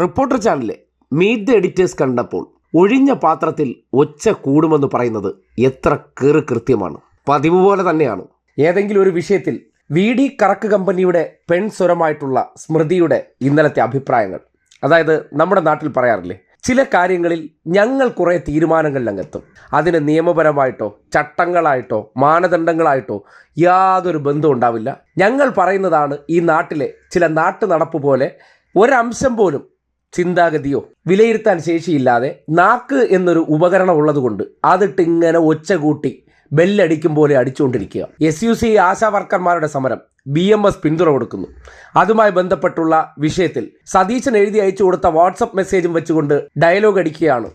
Reporter ചാനലിലെ meet the editors കണ്ടപ്പോൾ ഒഴിഞ്ഞ പാത്രത്തിൽ ഒച്ച കൂടുമെന്ന് പറയുന്നത് എത്ര കീറ് കൃത്യമാണ്. പതിവ് പോലെ തന്നെയാണ്. ഏതെങ്കിലും ഒരു വിഷയത്തിൽ വി ഡി കറക്ക് കമ്പനിയുടെ പെൺ സ്വരമായിട്ടുള്ള സ്മൃതിയുടെ ഇന്നലത്തെ അഭിപ്രായങ്ങൾ. അതായത് നമ്മുടെ നാട്ടിൽ പറയാറില്ലേ ചില കാര്യങ്ങളിൽ ഞങ്ങൾ കുറേ തീരുമാനങ്ങളിലങ്ങെത്തും അതിന് നിയമപരമായിട്ടോ ചട്ടങ്ങളായിട്ടോ മാനദണ്ഡങ്ങളായിട്ടോ യാതൊരു ബന്ധവും ഉണ്ടാവില്ല. ഞങ്ങൾ പറയുന്നതാണ് ഈ നാട്ടിലെ ചില നാട്ടു നടപ്പ് പോലെ ഒരംശം പോലും ചിന്താഗതിയോ വിലയിരുത്താൻ ശേഷിയില്ലാതെ നാക്ക് എന്നൊരു ഉപകരണം ഉള്ളതുകൊണ്ട് അതിട്ട് ഇങ്ങനെ ഒച്ച കൂട്ടി ബെല്ലടിക്കും പോലെ അടിച്ചുകൊണ്ടിരിക്കുക. എസ് യു സി ആശാ വർക്കർമാരുടെ സമരം ബി എം എസ് പിന്തുണ കൊടുക്കുന്നു. അതുമായി ബന്ധപ്പെട്ടുള്ള വിഷയത്തിൽ സതീശൻ എഴുതി അയച്ചു കൊടുത്ത വാട്സപ്പ് മെസ്സേജും വെച്ചുകൊണ്ട് ഡയലോഗ് അടിക്കുകയാണ്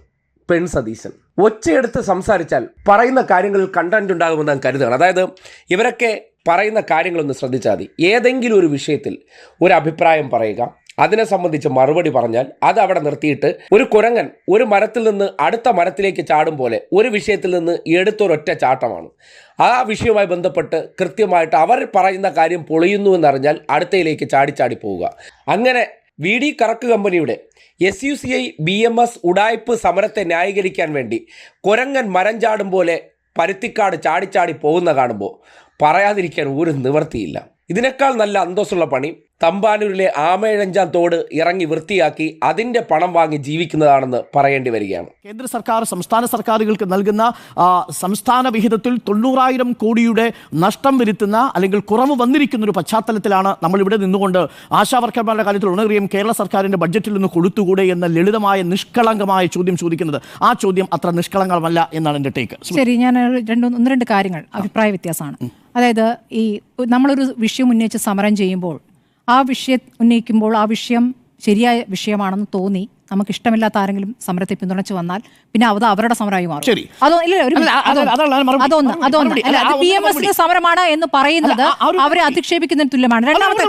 പെൺ സതീശൻ. ഒച്ചയെടുത്ത് സംസാരിച്ചാൽ പറയുന്ന കാര്യങ്ങളിൽ കണ്ടന്റ് ഉണ്ടാകുമെന്ന് ഞാൻ കരുതുകയാണ്. അതായത് ഇവരൊക്കെ പറയുന്ന കാര്യങ്ങളൊന്ന് ശ്രദ്ധിച്ചാൽ മതി. ഏതെങ്കിലും ഒരു വിഷയത്തിൽ ഒരു അഭിപ്രായം പറയുക അതിനെ സംബന്ധിച്ച് മറുപടി പറഞ്ഞാൽ അത് അവിടെ നിർത്തിയിട്ട് ഒരു കുരങ്ങൻ ഒരു മരത്തിൽ നിന്ന് അടുത്ത മരത്തിലേക്ക് ചാടും പോലെ ഒരു വിഷയത്തിൽ നിന്ന് എടുത്തൊരൊറ്റ ചാട്ടമാണ്. ആ വിഷയവുമായി ബന്ധപ്പെട്ട് കൃത്യമായിട്ട് അവർ പറയുന്ന കാര്യം പൊളിയുന്നു എന്നറിഞ്ഞാൽ അടുത്തയിലേക്ക് ചാടി ചാടി പോവുക. അങ്ങനെ വി ഡി കറക്ക് കമ്പനിയുടെ S U C I B M S ഉടായ്പ് സമരത്തെ ന്യായീകരിക്കാൻ വേണ്ടി കുരങ്ങൻ മരം ചാടും പോലെ പരുത്തിക്കാട് ചാടിച്ചാടി പോകുന്ന കാണുമ്പോൾ പറയാതിരിക്കാൻ ഒരു നിവൃത്തിയില്ല. ഇതിനേക്കാൾ നല്ല അന്തസ്സുള്ള പണി തമ്പാനൂരിലെ ആമേഴഞ്ചാം തോട് ഇറങ്ങി വൃത്തിയാക്കി അതിന്റെ പണം വാങ്ങി ജീവിക്കുന്നതാണെന്ന് പറയേണ്ടി വരികയാണ്. കേന്ദ്ര സർക്കാർ സംസ്ഥാന സർക്കാരുകൾക്ക് നൽകുന്ന സംസ്ഥാന വിഹിതത്തിൽ തൊണ്ണൂറായിരം കോടിയുടെ നഷ്ടം വരുത്തുന്ന അല്ലെങ്കിൽ കുറവ് വന്നിരിക്കുന്ന ഒരു പശ്ചാത്തലത്തിലാണ് നമ്മൾ ഇവിടെ നിന്നുകൊണ്ട് ആശാവർക്കർമാരുടെ കാര്യത്തിൽ ഉണരുകയും കേരള സർക്കാരിന്റെ ബഡ്ജറ്റിൽ നിന്ന് കൊടുത്തുകൂടെ എന്ന ലളിതമായ നിഷ്കളങ്കമായ ചോദ്യം ചോദിക്കുന്നത്. ആ ചോദ്യം അത്ര നിഷ്കളങ്കമല്ല എന്നാണ് എന്റെ ടേക്ക്. ശരി ഞാൻ രണ്ട് ഒന്ന് രണ്ട് കാര്യങ്ങൾ. അഭിപ്രായ വ്യത്യാസമാണ്. അതായത് ഈ നമ്മളൊരു വിഷയം ഉന്നയിച്ച് സമരം ചെയ്യുമ്പോൾ ആ വിഷയം ഉന്നയിക്കുമ്പോൾ ആ വിഷയം ശരിയായ വിഷയമാണെന്ന് തോന്നി. നമുക്ക് ഇഷ്ടമില്ലാത്ത ആരെങ്കിലും സമരത്തെ പിന്തുണച്ചു വന്നാൽ പിന്നെ അത് അവരുടെ സമരമായി മാറും. അതൊന്ന്. അതൊന്ന്. പി എം എസിന്റെ സമരമാണ് എന്ന് പറയുന്നത് അവരെ അധിക്ഷേപിക്കുന്നതിന് തുല്യമാണ്. രണ്ടാമത്തെ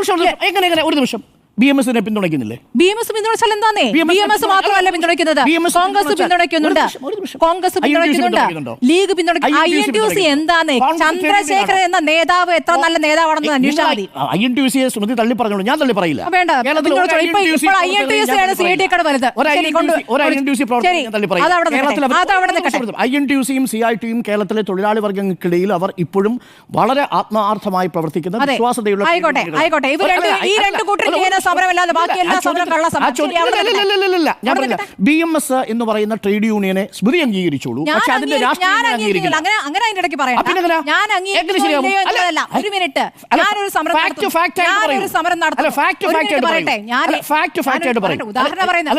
ഒരു നിമിഷം. എങ്ങനെ എങ്ങനെ ഒരു നിമിഷം ബി എം എസിനെ പിന്തുണയ്ക്കുന്നില്ലേ ബി എം എസ് പിന്തുണച്ചാൽ എന്താന്നേ ബി എം എസ് മാത്രമല്ല പിന്തുണയ്ക്കുന്നത്. കോൺഗ്രസ് പിന്തുണയ്ക്കുന്നുണ്ട്. പിന്തുണയ്ക്കുന്നുണ്ട്. ലീഗ് പിന്തുണയ്ക്കുന്നു I INTUC N T C എന്താന്നേ? Chandrasekharan എന്ന നേതാവ് എത്ര നല്ല നേതാവാണെന്ന് അന്വേഷിച്ചാൽ മതി. ഐ എൻ ടി സിയെ സ്മൃതി തള്ളി പറഞ്ഞോളൂ. ഞാൻ തള്ളി പറയില്ല. വേണ്ട. ഇപ്പോൾ ഐ എൻ ടി സി ആണ് സി ഡി വലുത്. ഐ എൻ ടി സിയും സി ഐ ടിയും കേരളത്തിലെ തൊഴിലാളി വർഗങ്ങൾക്കിടയിൽ അവർ ഇപ്പോഴും വളരെ ആത്മാർത്ഥമായി പ്രവർത്തിക്കുന്ന വിശ്വാസതയുള്ള ആയിക്കോട്ടെ ആയിക്കോട്ടെ. ഇവർ ഈ രണ്ട് കൂട്ടരും സമരമല്ലാതെ ബാക്കി എല്ലാ സമരം കള്ള സമരം ബി എം എസ് എന്ന് പറയുന്ന ട്രേഡ് യൂണിയനെ സ്മൃതി അംഗീകരിച്ചോളൂ. പക്ഷെ അതിന്റെ രാഷ്ട്രീയം അംഗീകരിക്കില്ല. അംഗീകരിക്കില്ല. അങ്ങനെ അങ്ങനെ അതിന്റെ ഇടയ്ക്ക് പറയാം? ഞാൻ അല്ല, ഒരു മിനിറ്റ്. ഞാനൊരു സമരം. ഞാനൊരു സമരം നടത്തുന്നു. ഉദാഹരണം പറയുന്നത്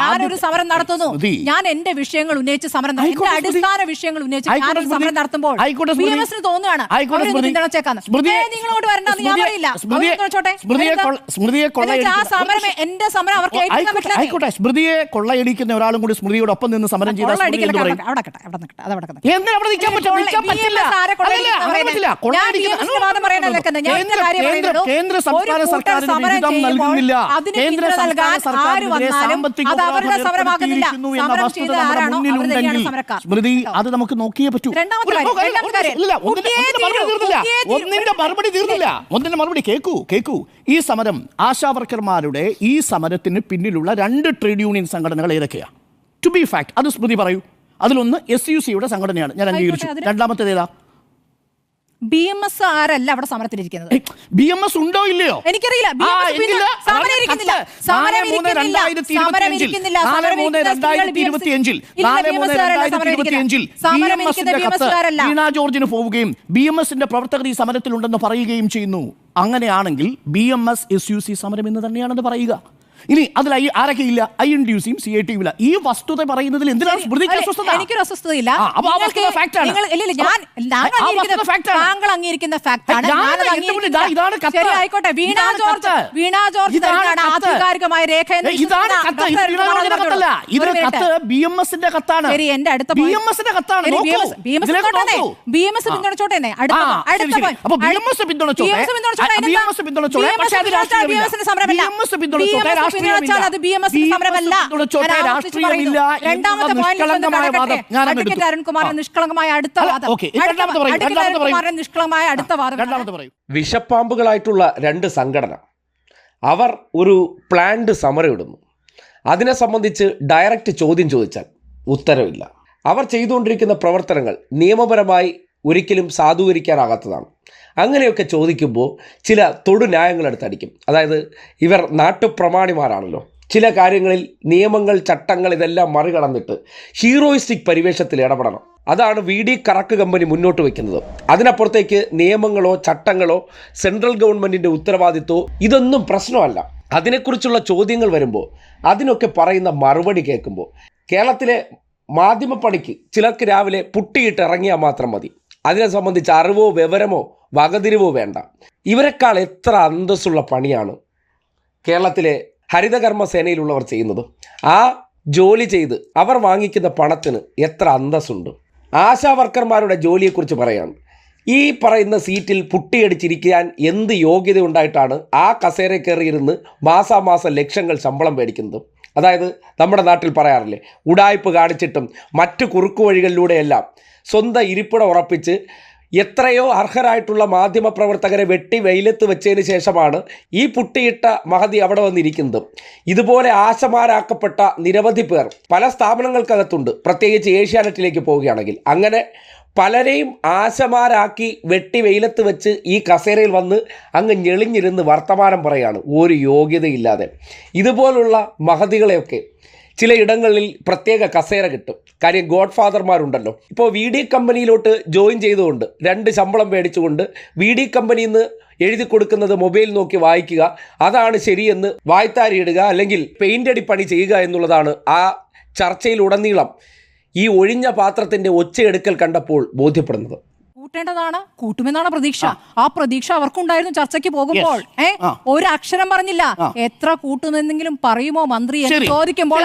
ഞാനൊരു സമരം നടത്തുന്നു. ഞാൻ എന്റെ വിഷയങ്ങൾ ഉന്നയിച്ച് സമരം. എന്റെ അടിസ്ഥാന വിഷയങ്ങൾ ഉന്നയിച്ച് ഞാനൊരു സമരം നടത്തുമ്പോൾ ബി. എം എസിന് തോന്നുകയാണ്. നിങ്ങളോട് വരണ്ടെന്ന് ഞാൻ പറയില്ല. സ്മൃതിയെ- എന്റെ സമരം അവർക്ക് ആയിക്കോട്ടെ സ്മൃതിയെ കൊള്ളയടിക്കുന്ന ഒരാളും കൂടി സ്മൃതിയോട് ഒപ്പം നിന്ന് സമരം ചെയ്താൽ കേന്ദ്ര- സംസ്ഥാന സർക്കാരിന് വിഹിതം നൽകുന്നില്ല. കേന്ദ്ര സംസ്ഥാന സർക്കാരിനെതിരെ സാമ്പത്തിക മുന്നിലുണ്ടെങ്കിൽ. സ്മൃതി അത് നമുക്ക് നോക്കിയേ പറ്റൂ. ഒന്നിന്റെ മറുപടി തീർന്നില്ല. ഒന്നിന്റെ മറുപടി തീർന്നില്ല. ഒന്നിന്റെ മറുപടി കേൾക്കൂ കേൾക്കൂ ഈ സമരം ആശാവർക്കർമാരുടെ ഈ സമരത്തിന് പിന്നിലുള്ള രണ്ട് ട്രേഡ് യൂണിയൻ സംഘടനകൾ ഏതൊക്കെയാണ് ടു ബി ഫാക്ട് അത് സ്മൃതി പറയൂ. അതിലൊന്ന് എസ് യു സിയുടെ സംഘടനയാണ്. ഞാൻ അംഗീകരിച്ചു. രണ്ടാമത്തേത് ഏതാ? ബി എം എസ് ആരല്ല അവിടെ സമരത്തിലിരിക്കുന്നത് ബി എം എസ് ഉണ്ടോ ഇല്ലയോ? എനിക്കറിയില്ല. ജോർജിന് പോവുകയും ബി എം എസിന്റെ പ്രവർത്തകർ ഈ സമരത്തിലുണ്ടെന്ന് പറയുകയും ചെയ്യുന്നു. അങ്ങനെയാണെങ്കിൽ B M S S U C സമരം എന്ന് തന്നെയാണെന്ന് പറയുക. ഇനി അതിൽ ഐ- ആരൊക്കെ ഇല്ല I N T U C I ടിയും ഇല്ല ഈ വസ്തുത പറയുന്നതിൽ എന്തിനാണ് സ്മൃതിക്ക് അസ്വസ്ഥത എനിക്കൊരു അസ്വസ്ഥതയില്ല താങ്കൾ അംഗീകരിക്കുന്ന- ആയിക്കോട്ടെ വീണ ജോർജ്. വീണ ജോർജ് ആധികാരികമായ രേഖ കത്ത് ബി എം എസിന്റെ കത്താണ് ശരി എന്റെ അടുത്ത ബി എം എസിന്റെ കത്താണ് നോക്കൂ. ഇതിലേക്ക് നോക്കൂ. ബി എം എസ് പിന്തുണച്ചോട്ടെ അടുത്ത പിന്തുണച്ചോട്ടെ. പിന്തുണച്ചോട്ടെ. പിന്തുണച്ചോട്ടെ, അത് സമരമല്ല. രണ്ടാമത്തെ. അരുൺകുമാറിന്റെ നിഷ്കളങ്കമായ അടുത്ത വാദം. രണ്ടാമത്തെ പറയൂ, രണ്ടാമത്തെ പറയൂ. അരുൺകുമാറിന്റെ നിഷ്കളങ്കമായ അടുത്ത വാദം. രണ്ടാമത്തെ പറയൂ. വിഷപ്പാമ്പുകളായിട്ടുള്ള രണ്ട് സംഘടന അവർ ഒരു പ്ലാൻഡ് സമരം ഇടുന്നു. അതിനെ സംബന്ധിച്ച് ഡയറക്റ്റ് ചോദ്യം ചോദിച്ചാൽ ഉത്തരവില്ല. അവർ ചെയ്തുകൊണ്ടിരിക്കുന്ന പ്രവർത്തനങ്ങൾ നിയമപരമായി ഒരിക്കലും സാധൂകരിക്കാനാകാത്തതാണ്. അങ്ങനെയൊക്കെ ചോദിക്കുമ്പോൾ ചില തൊടുന്യായങ്ങൾ എടുത്തടിക്കും അതായത് ഇവർ നാട്ടുപ്രമാണിമാരാണല്ലോ. ചില കാര്യങ്ങളിൽ നിയമങ്ങൾ ചട്ടങ്ങൾ ഇതെല്ലാം മറികടന്നിട്ട് ഹീറോയിസ്റ്റിക് പരിവേഷത്തിൽ ഇടപെടണം. അതാണ് വി ഡി കറക്ക് കമ്പനി മുന്നോട്ട് വയ്ക്കുന്നത്. അതിനപ്പുറത്തേക്ക് നിയമങ്ങളോ ചട്ടങ്ങളോ സെൻട്രൽ ഗവൺമെന്റിന്റെ ഉത്തരവാദിത്വമോ ഇതൊന്നും പ്രശ്നമല്ല. അതിനെക്കുറിച്ചുള്ള ചോദ്യങ്ങൾ വരുമ്പോൾ അതിനൊക്കെ പറയുന്ന മറുപടി കേൾക്കുമ്പോൾ കേരളത്തിലെ മാധ്യമപ്പണിക്ക് ചിലർക്ക് രാവിലെ പുട്ടിയിട്ട് ഇറങ്ങിയാൽ മാത്രം മതി. അതിനെ സംബന്ധിച്ച് അറിവോ വിവരമോ വകതിരിവോ വേണ്ട. ഇവരെക്കാൾ എത്ര അന്തസ്സുള്ള പണിയാണ് കേരളത്തിലെ ഹരിതകർമ്മ സേനയിലുള്ളവർ ചെയ്യുന്നത്? ആ ജോലി ചെയ്ത് അവർ വാങ്ങിക്കുന്ന പണത്തിന് എത്ര അന്തസ്സുണ്ട്? ആശാ വർക്കർമാരുടെ ജോലിയെക്കുറിച്ച് പറയാണ് ഈ പറയുന്ന സീറ്റിൽ പുട്ടിയടിച്ചിരിക്കാൻ എന്ത് യോഗ്യത ഉണ്ടായിട്ടാണ് ആ കസേര കയറിയിരുന്ന് മാസാമാസം ലക്ഷങ്ങൾ ശമ്പളം മേടിക്കുന്നത്? അതായത് നമ്മുടെ നാട്ടിൽ പറയാറില്ലേ ഉടായ്പ് കാണിച്ചിട്ടും മറ്റു കുറുക്കു വഴികളിലൂടെയെല്ലാം സ്വന്തം ഇരിപ്പിടം ഉറപ്പിച്ച് എത്രയോ അർഹരായിട്ടുള്ള മാധ്യമ പ്രവർത്തകരെ വെട്ടി വെയിലത്ത് വെച്ചതിന് ശേഷമാണ് ഈ പുട്ടിയിട്ട മഹതി അവിടെ വന്നിരിക്കുന്നത്. ഇതുപോലെ ആശമാരാക്കപ്പെട്ട നിരവധി പേർ പല സ്ഥാപനങ്ങൾക്കകത്തുണ്ട്. പ്രത്യേകിച്ച് ഏഷ്യാനെറ്റിലേക്ക് പോവുകയാണെങ്കിൽ. അങ്ങനെ പലരെയും ആശമാരാക്കി വെട്ടി വെയിലത്ത് വെച്ച് ഈ കസേരയിൽ വന്ന് അങ്ങ് ഞെളിഞ്ഞിരുന്ന് വർത്തമാനം പറയാണ്. ഒരു യോഗ്യതയില്ലാതെ. ഇതുപോലുള്ള മഹതികളെയൊക്കെ ചില ഇടങ്ങളിൽ പ്രത്യേക കസേര കിട്ടും. കാര്യം ഗോഡ് ഫാദർമാരുണ്ടല്ലോ ഇപ്പോൾ വി ഡി കമ്പനിയിലോട്ട് ജോയിൻ ചെയ്തുകൊണ്ട് രണ്ട് ശമ്പളം മേടിച്ചുകൊണ്ട് വി ഡി കമ്പനിയിൽ നിന്ന് എഴുതി കൊടുക്കുന്നത് മൊബൈൽ നോക്കി വായിക്കുക അതാണ് ശരിയെന്ന് വായ്ത്താരിയിടുക അല്ലെങ്കിൽ പെയിന്റ് അടിപ്പണി പണി ചെയ്യുക എന്നുള്ളതാണ് ആ ചർച്ചയിലുടനീളം ഈ ഒഴിഞ്ഞ പാത്രത്തിന്റെ ഒച്ചയെടുക്കൽ കണ്ടപ്പോൾ ബോധ്യപ്പെടുന്നത്. കൂട്ടേണ്ടതാണ് കൂട്ടുമെന്നാണ് പ്രതീക്ഷ. ആ. പ്രതീക്ഷ അവർക്കുണ്ടായിരുന്നു ചർച്ചയ്ക്ക് പോകുമ്പോൾ. ഏ? അക്ഷരം പറഞ്ഞില്ല. എത്ര കൂട്ടുമെന്നെങ്കിലും പറയുമോ മന്ത്രി എന്ന് ചോദിക്കുമ്പോൾ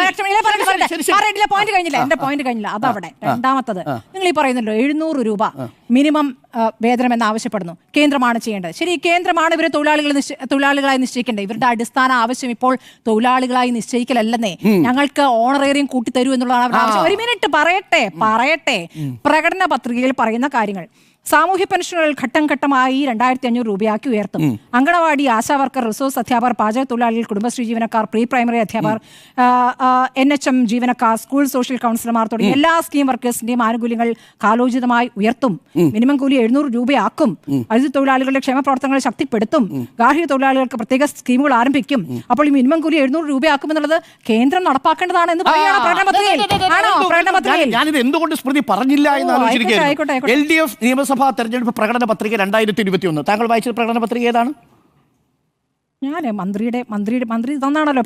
പോയിന്റ് കഴിഞ്ഞില്ല. എന്റെ പോയിന്റ് കഴിഞ്ഞില്ല. അതവിടെ. രണ്ടാമത്തത്. നിങ്ങൾ ഈ പറയുന്നല്ലോ എഴുന്നൂറ് രൂപ മിനിമം വേതനം എന്ന് ആവശ്യപ്പെടുന്നു. കേന്ദ്രമാണ് ചെയ്യേണ്ടത്. ശരി കേന്ദ്രമാണ് ഇവരെ തൊഴിലാളികൾ തൊഴിലാളികളായി നിശ്ചയിക്കേണ്ടത്. ഇവരുടെ അടിസ്ഥാന ആവശ്യം ഇപ്പോൾ തൊഴിലാളികളായി നിശ്ചയിക്കലല്ലെന്നേ. ഞങ്ങൾക്ക് ഓണറേറിയം കൂട്ടിത്തരൂ എന്നുള്ളതാണ് അവരുടെ ആവശ്യം. ഒരു മിനിറ്റ് പറയട്ടെ പറയട്ടെ. പ്രകടന പത്രികയിൽ പറയുന്ന കാര്യങ്ങൾ. സാമൂഹ്യ പെൻഷനുകൾ ഘട്ടം ഘട്ടമായി രണ്ടായിരത്തി അഞ്ഞൂറ് രൂപയാക്കി ഉയർത്തും. അങ്കണവാടി ആശാവർക്കർ റിസോഴ്സ് അധ്യാപകർ പാചക തൊഴിലാളികൾ കുടുംബശ്രീ ജീവനക്കാർ പ്രീ പ്രൈമറി അധ്യാപകർ എൻ എച്ച് എം ജീവനക്കാർ സ്കൂൾ സോഷ്യൽ കൗൺസിലർമാർ തുടങ്ങിയ എല്ലാ സ്കീം വർക്കേഴ്സിന്റെയും ആനുകൂല്യങ്ങൾ കാലോചിതമായി ഉയർത്തും. മിനിമം കൂലി എഴുന്നൂറ് രൂപയാക്കും. അതിഥി തൊഴിലാളികളുടെ ക്ഷേമ പ്രവർത്തനങ്ങൾ ശക്തിപ്പെടുത്തും. ഗാർഹിക തൊഴിലാളികൾക്ക് പ്രത്യേക സ്കീമുകൾ ആരംഭിക്കും. അപ്പോൾ ഈ മിനിമം കൂലി എഴുന്നൂറ് രൂപയാക്കും എന്നുള്ളത് കേന്ദ്രം നടപ്പാക്കേണ്ടതാണ് എന്ന് പറയുകയാണ് ആണോ പ്രകടന പത്രികയിൽ ഞാൻ- ഞാനിത് എന്തുകൊണ്ട് സ്മൃതി പറഞ്ഞില്ല എന്ന് ആലോചിച്ചിരിക്കുകയായിരുന്നു എൽ ഡി എഫ് നിയമസഭാ തെരഞ്ഞെടുപ്പ് പ്രകടന പത്രിക രണ്ടായിരത്തി ഇരുപത്തി ഒന്ന് താങ്കൾ വായിച്ച പ്രകടന പത്രിക ഏതാണ്? ഞാൻ മന്ത്രിയുടെ മന്ത്രിയുടെ മന്ത്രി തന്നാണല്ലോ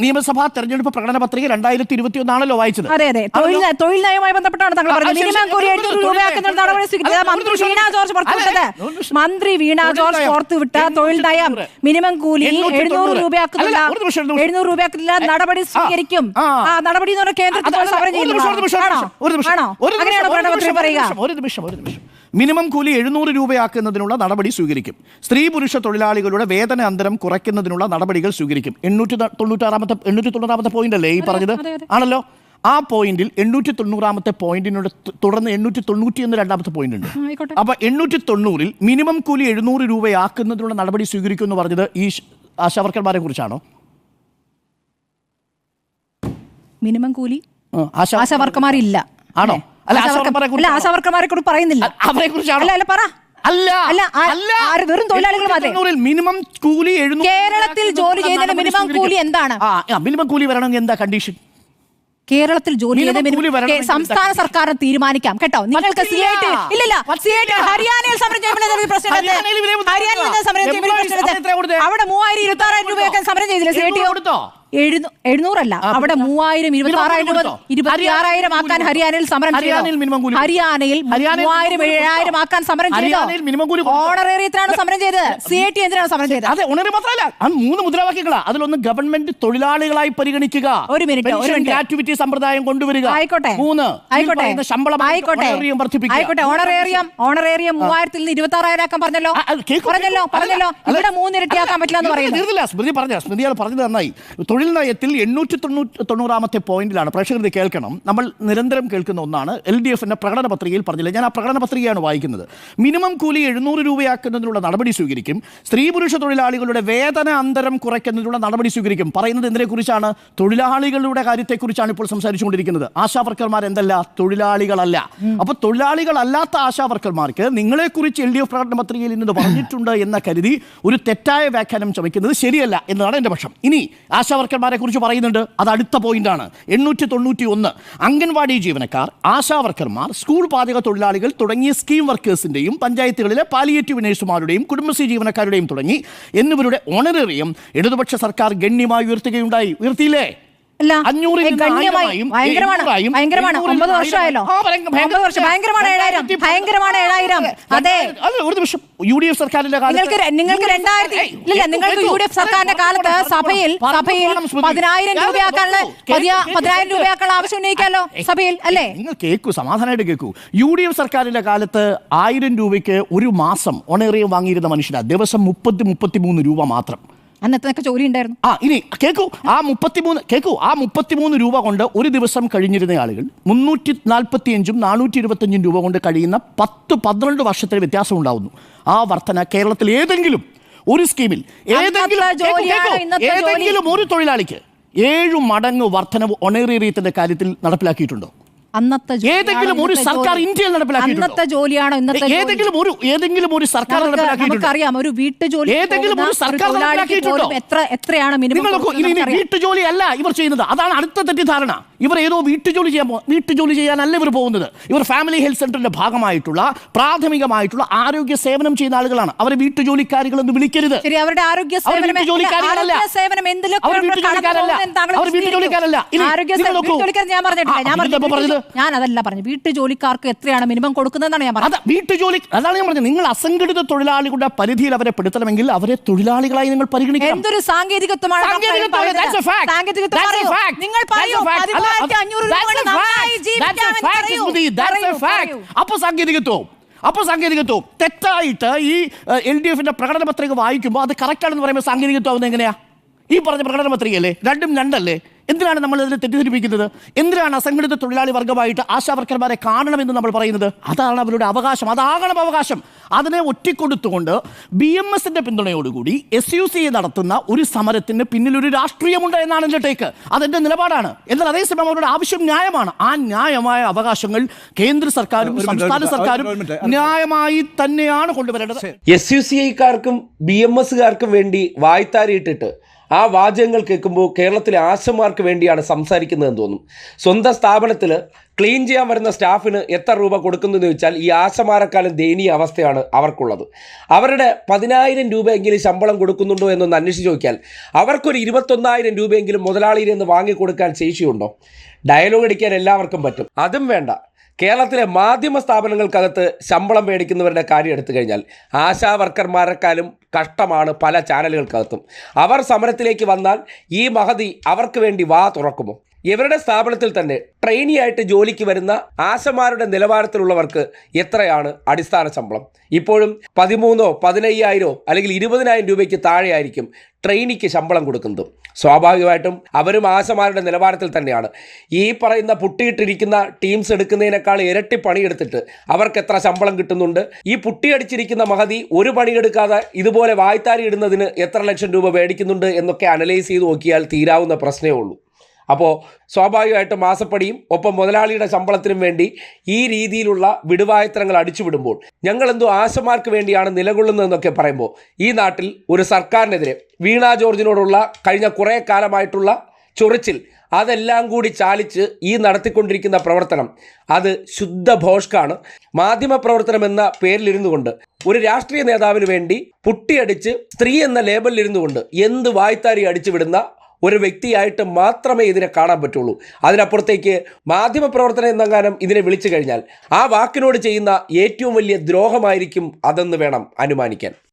നിയമസഭാ തെരഞ്ഞെടുപ്പ് പ്രകടന പത്രിക രണ്ടായിരത്തി ഇരുപത്തി ഒന്നാണല്ലോ വായിച്ചത്. അതെ അതെ. തൊഴിൽ തൊഴിൽ നയവുമായി ബന്ധപ്പെട്ടാണ് താങ്കൾ പറഞ്ഞത്. മിനിമം കൂലി എഴുന്നൂറ് രൂപയാക്കുന്ന നടപടി. സ്വീകരിച്ചത് മന്ത്രി വീണ ജോർജ് പുറത്തുവിട്ടത് മന്ത്രി വീണ ജോർജ് പുറത്തുവിട്ട തൊഴിൽ നയം മിനിമം കൂലി എഴുന്നൂറ്. രൂപയാക്കുന്നില്ല. എഴുന്നൂറ് രൂപയാക്കുന്നില്ല നടപടി സ്വീകരിക്കും. ആ. നടപടി എന്ന് പറഞ്ഞാൽ കേന്ദ്രത്തിൽ സമരം ആണോ? അങ്ങനെയാണോ ഒരു പ്രകടന പത്രിക പറയുക? ഒരു നിമിഷം ഒരു നിമിഷം. മിനിമം കൂലി എഴുന്നൂറ് രൂപയാക്കുന്നതിനുള്ള നടപടി സ്വീകരിക്കും. സ്ത്രീ പുരുഷ തൊഴിലാളികളുടെ വേതന അന്തരം കുറയ്ക്കുന്നതിനുള്ള നടപടികൾ സ്വീകരിക്കും. എണ്ണൂറ്റി തൊണ്ണൂറ്റാറാമത്തെ എണ്ണൂറ്റി തൊണ്ണൂറാമത്തെ പോയിന്റ് അല്ലേ ഈ പറഞ്ഞത്. ആണല്ലോ? ആ പോയിന്റിൽ എണ്ണൂറ്റി തൊണ്ണൂറാമത്തെ പോയിന്റിനോട് തുടർന്ന് എണ്ണൂറ്റി തൊണ്ണൂറ്റി എന്ന് രണ്ടാമത്തെ പോയിന്റ് ഉണ്ട് അപ്പൊ എണ്ണൂറ്റി തൊണ്ണൂറിൽ മിനിമം കൂലി എഴുന്നൂറ് രൂപയാക്കുന്നതിനുള്ള നടപടി സ്വീകരിക്കും എന്ന് പറഞ്ഞത് ഈ ആശാവർക്കന്മാരെ ആശാവർക്കർമാരെ കുറിച്ചാണോ? മിനിമം കൂലി ആ, ആശാ ആശാവർക്കമാരില്ല ആണോ? അല്ല, ആശാവർക്കർ- ആശാവർക്കർമാരെ കുറിച്ചാണോ? പറയുന്നില്ല. അവരെ കുറിച്ച് പറ. അല്ല അല്ല, വെറും തൊഴിലാളികൾ മാത്രമേ? മിനിമം കൂലി കേരളത്തിൽ ജോലി ചെയ്തതിന്റെ മിനിമം കൂലി എന്താണ്? മിനിമം കൂലി വരണമെങ്കിൽ എന്താ കണ്ടീഷൻ കേരളത്തിൽ ജോലി ചെയ്ത സംസ്ഥാന സർക്കാർ തീരുമാനിക്കാം കേട്ടോ? നിങ്ങൾക്ക് സി. ഐ ടി ഇല്ലില്ല സി ഐ ടി ഹരിയാനയിൽ സമരം ചെയ്യുമ്പോൾ പ്രശ്നം ഹരിയാനയിൽ സമരം ചെയ്യുമ്പോൾ? അവിടെ കൊടുത്തേ? മൂവായിരം ഇരുപത്തി ആറായിരം രൂപയൊക്കെ സമരം ചെയ്തില്ല സി ഐ ടി എഴുന്നൂറ് എഴുന്നൂറല്ല. അവിടെ മൂവായിരം ഇരുപത്തി ആറായിരം? ഇരുപത്തി ആക്കാൻ ഹരിയാനയിൽ സമരം ചെയ്തോ? ഹരിയാനയിൽ മൂവായിരം ഏഴായിരം ആക്കാൻ സമരം ചെയ്തു? ഓണറേറിയത്തിനാണ് സമരം ചെയ്തത്? സി ഐ ടി എന്തിനാണ് സമരം ചെയ്തത്? അതെ ഉണരെ മാത്രമല്ല മൂന്ന് മുദ്രാവാക്യങ്ങളാണ് അതിലൊന്ന് ഗവൺമെന്റ് തൊഴിലാളികളായി പരിഗണിക്കുക. ഒരു മിനിറ്റ്, ഒരു സമ്പ്രദായം കൊണ്ടുവരിക. ആയിക്കോട്ടെ മൂന്ന് ആയിക്കോട്ടെ ശമ്പളം ആയിക്കോട്ടെ ആയിക്കോട്ടെ ഓണറേറിയം ഓണറേറിയം മൂവായിരത്തിൽ നിന്ന് ഇരുപത്തി ആറായിരം ആക്കാൻ പറഞ്ഞല്ലോ? പറഞ്ഞല്ലോ പറഞ്ഞല്ലോ. ഇവിടെ മൂന്നിരട്ടിയാക്കാൻ പറ്റില്ല എന്ന് പറയുന്നത് സ്മൃതി പറഞ്ഞ സ്മൃതി പറഞ്ഞത് നന്നായി. തൊഴിൽ തൊഴിൽ നയത്തിൽ എണ്ണൂറ്റി തൊണ്ണൂറ്റി തൊണ്ണൂറാമത്തെ പോയിന്റിലാണ്. പ്രേക്ഷകർ കേൾക്കണം. നമ്മൾ നിരന്തരം കേൾക്കുന്ന ഒന്നാണ്. എൽ ഡി എഫിന്റെ പ്രകടന പത്രികയിൽ പറഞ്ഞില്ല? ഞാൻ ആ പ്രകടന പത്രികയാണ് വായിക്കുന്നത്. മിനിമം കൂലി എഴുന്നൂറ് രൂപയാക്കുന്നതിനുള്ള നടപടി സ്വീകരിക്കും. സ്ത്രീ പുരുഷ തൊഴിലാളികളുടെ വേതന അന്തരം കുറയ്ക്കുന്നതിനുള്ള നടപടി സ്വീകരിക്കും. പറയുന്നത് എന്തിനെക്കുറിച്ചാണ്? തൊഴിലാളികളുടെ കാര്യത്തെക്കുറിച്ചാണ് ഇപ്പോൾ സംസാരിച്ചുകൊണ്ടിരിക്കുന്നത്. ആശാവർക്കർമാർ എന്തല്ല? തൊഴിലാളികളല്ല. അപ്പോൾ തൊഴിലാളികളല്ലാത്ത ആശാവർക്കർമാർക്ക് നിങ്ങളെക്കുറിച്ച് എൽ ഡി എഫ് പ്രകടന പത്രികയിൽ ഇന്നത് പറഞ്ഞിട്ടുണ്ട് എന്ന കരുതി ഒരു തെറ്റായ വ്യാഖ്യാനം ചമയ്ക്കുന്നത് ശരിയല്ല എന്നതാണ് എന്റെ പക്ഷം. ഇനി ആശാ വർക്കർമാരെ കുറിച്ച് പറയുന്നുണ്ട്. അത് അടുത്ത പോയിന്റാണ്. എണ്ണൂറ്റി തൊണ്ണൂറ്റി ഒന്ന് അംഗൻവാടി ജീവനക്കാർ ആശാവർക്കർമാർ സ്കൂൾ പാചക തൊഴിലാളികൾ തുടങ്ങിയ സ്കീം വർക്കേഴ്സിന്റെയും പഞ്ചായത്തുകളിലെ പാലിയേറ്റീവ് നഴ്സുമാരുടെയും കുടുംബശ്രീ ജീവനക്കാരുടെയും തുടങ്ങി എന്നിവരുടെ ഓണറേറിയം ഇടതുപക്ഷ സർക്കാർ ഗണ്യമായി ഉയർത്തുകയുണ്ടായി. ഉയർത്തിയില്ലേ? ഭയങ്കരമാണ് ഒമ്പത് വർഷമായല്ലോ ഒമ്പത് വർഷം ഭയങ്കരമാണ് ഏഴായിരം ഭയങ്കരമാണ് ഏഴായിരം. അതെ. അല്ല ഒരു നിമിഷം. യു ഡി എഫ് സർക്കാരിന്റെ കാലത്ത് നിങ്ങൾക്ക് നിങ്ങൾക്ക് യു ഡി എഫ് രണ്ടായിരത്തി ഇല്ല നിങ്ങൾക്ക് യു ഡി എഫ് സർക്കാരിന്റെ കാലത്ത് സഭയിൽ സഭയിൽ. പതിനായിരം രൂപയാക്കാനുള്ള പതിനായിരം രൂപയാക്കാനുള്ള ആവശ്യം ഉന്നയിക്കാമല്ലോ സഭയിൽ അല്ലേ? നിങ്ങൾ കേൾക്കൂ സമാധാനമായിട്ട് കേൾക്കൂ. യു ഡി എഫ് സർക്കാരിന്റെ കാലത്ത് ആയിരം രൂപയ്ക്ക് ഒരു മാസം ഒണേറിയം വാങ്ങിയിരുന്ന മനുഷ്യനാ. ദിവസം മുപ്പത്തി മുപ്പത്തി മൂന്ന് രൂപ മാത്രം. അന്നത്തെ ജോലി ഉണ്ടായിരുന്നു? ആ ഇനി കേൾക്കൂ ആ മുപ്പത്തിമൂന്ന് കേൾക്കൂ ആ മുപ്പത്തിമൂന്ന് രൂപ കൊണ്ട് ഒരു ദിവസം കഴിഞ്ഞിരുന്ന ആളുകൾ മുന്നൂറ്റി നാൽപ്പത്തി അഞ്ചും നാനൂറ്റി ഇരുപത്തഞ്ചും രൂപ കൊണ്ട് കഴിയുന്ന പത്ത് പന്ത്രണ്ട് വർഷത്തിന് വ്യത്യാസം ഉണ്ടാവുന്നു. ആ വർധന കേരളത്തിൽ ഏതെങ്കിലും ഒരു സ്കീമിൽ ഏതെങ്കിലും. ഏതെങ്കിലും ഒരു തൊഴിലാളിക്ക് ഏഴു മടങ്ങ് വർധനവ് ഒണേറിയത്തിന്റെ കാര്യത്തിൽ നടപ്പിലാക്കിയിട്ടുണ്ടോ? അന്നത്തെ ഏതെങ്കിലും ഒരു സർക്കാർ? ഇന്ത്യയിൽ നടപ്പിലാക്കിയിട്ടുണ്ടോ? അന്നത്തെ ജോലിയാണോ ഇന്നത്തെ ഏതെങ്കിലും ഒരു ഏതെങ്കിലും ഒരു സർക്കാർ നമുക്ക് നമുക്കറിയാം ഒരു വീട്ടുജോലി ഏതെങ്കിലും ഒരു സർക്കാർ? എത്ര എത്രയാണ് മിനിമം വീട്ടുജോലി അല്ല ഇവർ ചെയ്യുന്നത് അതാണ് അടുത്ത തെറ്റിദ്ധാരണ ഇവർ ഏതോ വീട്ടുജോലി ചെയ്യാൻ വീട്ടുജോലി ചെയ്യാനല്ല ഇവർ പോകുന്നത് ഇവർ ഫാമിലി ഹെൽത്ത് സെന്ററിന്റെ ഭാഗമായിട്ടുള്ള പ്രാഥമികമായിട്ടുള്ള ആരോഗ്യ സേവനം ചെയ്യുന്ന ആളുകളാണ് അവരെ വീട്ടുജോലിക്കാരികൾ എന്ന് വിളിക്കരുത് ശരി അവരുടെ ആരോഗ്യ വീട്ടുജോലിക്കാരല്ല. സേവനം എന്തിലൊക്കെ അവർ വീട്ടുജോലിക്കാരല്ല. അവർ വീട്ടുജോലിക്കാരല്ല. ഞാൻ പറഞ്ഞിട്ടില്ല ഞാൻ പറഞ്ഞത്? വീട്ടു- ഞാൻ അതല്ല പറഞ്ഞു. വീട്ടുജോലിക്കാർക്ക് എത്രയാണ് മിനിമം കൊടുക്കുന്നതെന്നാണ് ഞാൻ പറഞ്ഞത്. വീട്ടു വീട്ടുജോലി അതാണ് ഞാൻ പറഞ്ഞത്. നിങ്ങൾ അസംഘടിത തൊഴിലാളികളുടെ പരിധിയിൽ അവരെ പെടുത്തണമെങ്കിൽ അവരെ തൊഴിലാളികളായി നിങ്ങൾ പരിഗണിക്കണം. എന്തൊരു സാങ്കേതികത്വമാണ്. അപ്പൊ സാങ്കേതികത്വം. അപ്പൊ സാങ്കേതികത്വം. തെറ്റായിട്ട് ഈ എൽ ഡി എഫിന്റെ പ്രകടന പത്രിക വായിക്കുമ്പോൾ അത് കറക്റ്റ് ആണെന്ന് പറയുമ്പോൾ സാങ്കേതികത്വം ആവുന്നത് എങ്ങനെയാ? ഈ പറഞ്ഞ പ്രകടന പത്രികയല്ലേ രണ്ടും രണ്ടല്ലേ? എന്തിനാണ് നമ്മൾ ഇതിനെ തെറ്റിദ്ധരിപ്പിക്കുന്നത്? എന്തിനാണ് അസംഘടിത തൊഴിലാളി വർഗമായിട്ട് ആശാവർക്കർമാരെ കാണണമെന്ന് നമ്മൾ പറയുന്നത്? അതാണ് അവരുടെ അവകാശം. അതാകണം അവകാശം. അതിനെ ഒറ്റിക്കൊടുത്തുകൊണ്ട് ബി എം എസിന്റെ പിന്തുണയോടുകൂടി എസ് യു സി നടത്തുന്ന ഒരു സമരത്തിന് പിന്നിൽ ഒരു രാഷ്ട്രീയമുണ്ട് എന്നാണ് എന്റെ ടേക്ക് അതെന്റെ നിലപാടാണ്. എന്നാൽ അതേസമയം അവരുടെ ആവശ്യം ന്യായമാണ്. ആ ന്യായമായ അവകാശങ്ങൾ കേന്ദ്ര സർക്കാരും സംസ്ഥാന സർക്കാരും ന്യായമായി തന്നെയാണ് കൊണ്ടുവരേണ്ടത്. എസ് യു സി ഐക്കാർക്കും ബി എം എസുകാർക്കും വേണ്ടി വായ്ത്താരിയിട്ടിട്ട് ആ വാചകങ്ങൾ കേൾക്കുമ്പോൾ കേരളത്തിലെ ആശമാർക്ക് വേണ്ടിയാണ് സംസാരിക്കുന്നതെന്ന് തോന്നും. സ്വന്തം സ്ഥാപനത്തിൽ ക്ലീൻ ചെയ്യാൻ വരുന്ന സ്റ്റാഫിന് എത്ര രൂപ കൊടുക്കുന്നതെന്ന് ചോദിച്ചാൽ ഈ ആശമാരെക്കാളും ദയനീയ അവസ്ഥയാണ് അവർക്കുള്ളത്. അവരുടെ പതിനായിരം രൂപയെങ്കിലും ശമ്പളം കൊടുക്കുന്നുണ്ടോ എന്നൊന്ന് അന്വേഷിച്ച് നോക്കിയാൽ അവർക്കൊരു ഇരുപത്തൊന്നായിരം രൂപയെങ്കിലും മുതലാളിയിൽ നിന്ന് വാങ്ങിക്കൊടുക്കാൻ ശേഷിയുണ്ടോ? ഡയലോഗ് അടിക്കാൻ എല്ലാവർക്കും പറ്റും. അതും വേണ്ട. കേരളത്തിലെ മാധ്യമ സ്ഥാപനങ്ങൾക്കകത്ത് ശമ്പളം മേടിക്കുന്നവരുടെ കാര്യം എടുത്തു കഴിഞ്ഞാൽ ആശാ വർക്കർമാരെക്കാളും കഷ്ടമാണ് പല ചാനലുകൾക്കകത്തും. അവർ സമരത്തിലേക്ക് വന്നാൽ ഈ മഹതി അവർക്ക് വേണ്ടി വാ തുറക്കുമോ? ഇവരുടെ സ്ഥാപനത്തിൽ തന്നെ ട്രെയിനി ആയിട്ട് ജോലിക്ക് വരുന്ന ആശമാരുടെ നിലവാരത്തിലുള്ളവർക്ക് എത്രയാണ് അടിസ്ഥാന ശമ്പളം? ഇപ്പോഴും പതിമൂന്നോ പതിനയ്യായിരോ അല്ലെങ്കിൽ ഇരുപതിനായിരം രൂപയ്ക്ക് താഴെയായിരിക്കും ട്രെയിനിക്ക് ശമ്പളം കൊടുക്കുന്നത്. സ്വാഭാവികമായിട്ടും അവരും ആശമാരുടെ നിലവാരത്തിൽ തന്നെയാണ്. ഈ പറയുന്ന പുട്ടിയിട്ടിരിക്കുന്ന ടീംസ് എടുക്കുന്നതിനേക്കാൾ ഇരട്ടി പണിയെടുത്തിട്ട് അവർക്ക് എത്ര ശമ്പളം കിട്ടുന്നുണ്ട്? ഈ പുട്ടിയടിച്ചിരിക്കുന്ന മഹതി ഒരു പണിയെടുക്കാതെ ഇതുപോലെ വായ്ത്താരി ഇടുന്നതിന് എത്ര ലക്ഷം രൂപ മേടിക്കുന്നുണ്ട് എന്നൊക്കെ അനലൈസ് ചെയ്ത് നോക്കിയാൽ തീരാവുന്ന പ്രശ്നമേ ഉള്ളൂ. അപ്പോൾ സ്വാഭാവികമായിട്ടും മാസപ്പടിയും ഒപ്പം മുതലാളിയുടെ ശമ്പളത്തിനും വേണ്ടി ഈ രീതിയിലുള്ള വിടുവായത്തരങ്ങൾ അടിച്ചുവിടുമ്പോൾ ഞങ്ങൾ എന്തോ ആശമാർക്ക് വേണ്ടിയാണ് നിലകൊള്ളുന്നതെന്നൊക്കെ പറയുമ്പോൾ ഈ നാട്ടിൽ ഒരു സർക്കാരിനെതിരെ വീണ ജോർജിനോടുള്ള കഴിഞ്ഞ കുറേ കാലമായിട്ടുള്ള ചൊറിച്ചിൽ അതെല്ലാം കൂടി ചാലിച്ച് ഈ നടത്തിക്കൊണ്ടിരിക്കുന്ന പ്രവർത്തനം അത് ശുദ്ധ ഭോഷ്കാണ്. മാധ്യമ പ്രവർത്തനം എന്ന പേരിലിരുന്നു കൊണ്ട് ഒരു രാഷ്ട്രീയ നേതാവിന് വേണ്ടി പുട്ടിയടിച്ച് സ്ത്രീ എന്ന ലേബലിലിരുന്നു കൊണ്ട് എന്ത് വായ്ത്താരി അടിച്ചു വിടുന്ന ഒരു വ്യക്തിയായിട്ട് മാത്രമേ ഇതിനെ കാണാൻ പറ്റുള്ളൂ. അതിനപ്പുറത്തേക്ക് മാധ്യമപ്രവർത്തനം എന്നെങ്ങാനും ഇതിനെ വിളിച്ചു കഴിഞ്ഞാൽ ആ വാക്കിനോട് ചെയ്യുന്ന ഏറ്റവും വലിയ ദ്രോഹമായിരിക്കും അതെന്ന് വേണം അനുമാനിക്കാൻ.